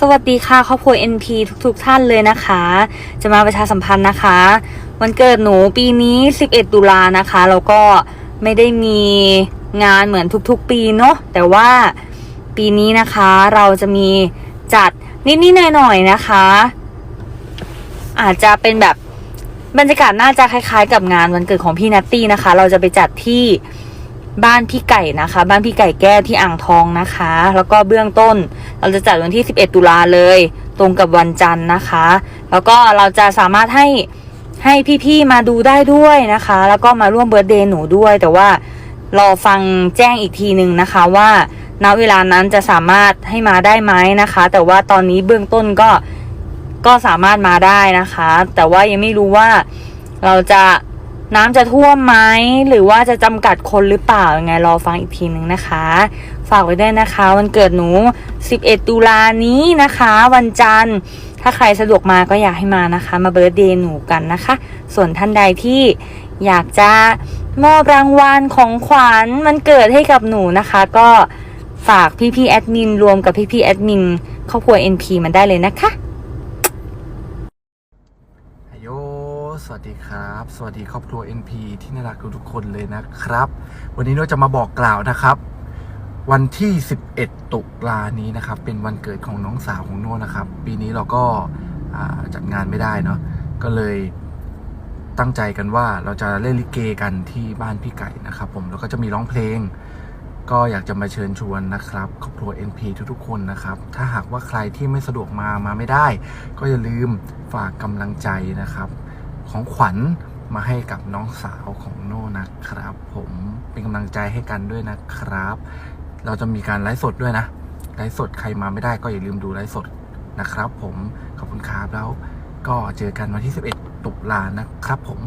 สวัสดีค่ะครอบครัว NP ทุกๆทท่านเลยนะคะ จะมาประชาสัมพันธ์นะคะ วันเกิดหนูปีนี้ 11 ตุลานะคะแล้วก็ไม่ได้มีงานเหมือนทุกๆ ปีเนาะแต่ว่าปีนี้นะคะเราจะมีจัดนิดๆหน่อยๆนะคะ อาจจะเป็นแบบบรรยากาศน่าจะคล้ายๆ กับงานวันเกิดของพี่นัตตี้นะคะ เราจะไปจัดที่ บ้านพี่ไก่นะคะ บ้านพี่ไก่แก้ที่อ่างทองนะคะ แล้วก็เบื้องต้น เราจะจัดวันที่ 11 ตุลาเลย ตรงกับวันจันทร์นะคะ แล้วก็เราจะสามารถให้ให้พี่ๆมาดูได้ด้วยนะคะ แล้วก็มาร่วมเบิร์ตเดย์หนูด้วย แต่ว่ารอฟังแจ้งอีกทีหนึ่งนะคะว่าณเวลานั้นจะสามารถให้มาได้ไหมนะคะ แต่ว่าตอนนี้เบื้องต้นก็ก็สามารถมาได้นะคะ แต่ว่ายังไม่รู้ว่าเราจะ น้ำจะท่วมไหมหรือว่าจะจำกัดคนหรือเปล่ายังไงรอฟังอีกทีหนึ่งนะคะ ฝากไว้ด้วยนะคะ วันเกิดหนู 11 ตุลานี้นะคะ วันจันทร์ ถ้าใครสะดวกมาก็อยากให้มานะคะ มาเบิร์ดเดย์หนูกันนะคะ ส่วนท่านใดที่อยากจะมอบรางวัลของขวัญมันเกิดให้กับหนูนะคะ ก็ฝากพี่ๆแอดมินรวมกับพี่ๆแอดมินครอบครัว NP มันได้เลยนะคะ ฮโย สวัสดีครับ สวัสดีครอบครัว NP ที่น่ารักทุกคนเลยนะครับ วันนี้เราจะมาบอกกล่าวนะครับ วันที่ 11 ตุลานี้นะครับ เป็นวันเกิดของน้องสาวของโน่นะครับ ปีนี้เราก็จัดงานไม่ได้เนาะก็เลยตั้งใจกันว่าเราจะเล่นลิเกกันที่บ้านพี่ไก่นะครับ ผมแล้วก็จะมีร้องเพลง ก็อยากจะมาเชิญชวนนะครับครอบครัว NP ทุกๆคนนะครับ ถ้าหากว่าใครที่ไม่สะดวกมามาไม่ได้ ก็อย่าลืมฝากกำลังใจนะครับ ของขวัญมาให้กับน้องสาวของโน่นะครับ ผมเป็นกำลังใจให้กันด้วยนะครับ เราจะมีการไลฟ์สดด้วยนะไลฟ์สดใครมาไม่ได้ก็อย่าลืมดูไลฟ์สดนะครับ ผมขอบคุณครับแล้วก็เจอกันวันที่ 11 ตุลานะครับผม